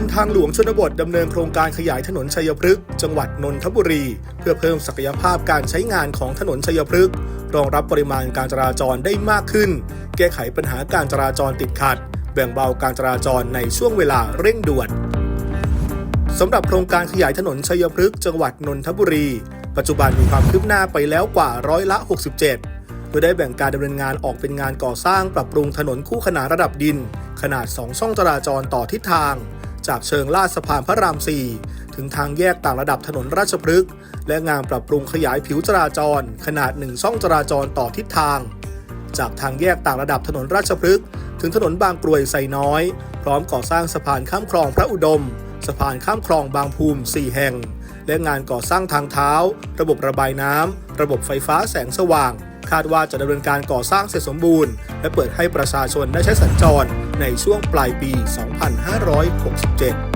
มทางหลวงชนบทดำเนินโครงการขยายถนนชัยพฤกษ์จังหวัดนนทบุรี เพื่อเพิ่มศักยภาพการใช้งานของถนนชัยพฤกษ์รองรับปริมาณการจราจรได้มากขึ้น แก้ไขปัญหาการจราจรติดขัด แบ่งเบาการจราจรในช่วงเวลาเร่งด่วนสำหรับโครงการขยายถนนชัยพฤกษ์จังหวัดนนทบุรี ปัจจุบันมีความคืบหน้าไปแล้วกว่าร้อยละ 67 โดยได้แบ่งการดำเนินงานออกเป็นงานก่อสร้างปรับปรุงถนนคู่ขนานระดับดิน ขนาด 2 ช่องจราจรต่อทิศทาง จากเชิงลาดสะพานพระราม 4 ถึงทางแยกต่างระดับถนนราชพฤกษ์และงานปรับปรุงขยายผิวจราจร ขนาด1ช่องจราจรต่อทิศทาง จากทางแยกต่างระดับถนนราชพฤกษ์ถึงถนนบางกรวยไซน้อย พร้อมก่อสร้างสะพานข้ามคลองพระอุดม สะพานข้ามคลองบางภูมิ 4 แห่ง และงานก่อสร้างทางเท้า ระบบระบายน้ำระบบไฟฟ้าแสงสว่าง คาดว่าจะดำเนินการก่อสร้างเสร็จสมบูรณ์ และเปิดให้ประชาชนได้ใช้สัญจรในช่วงปลายปี 2567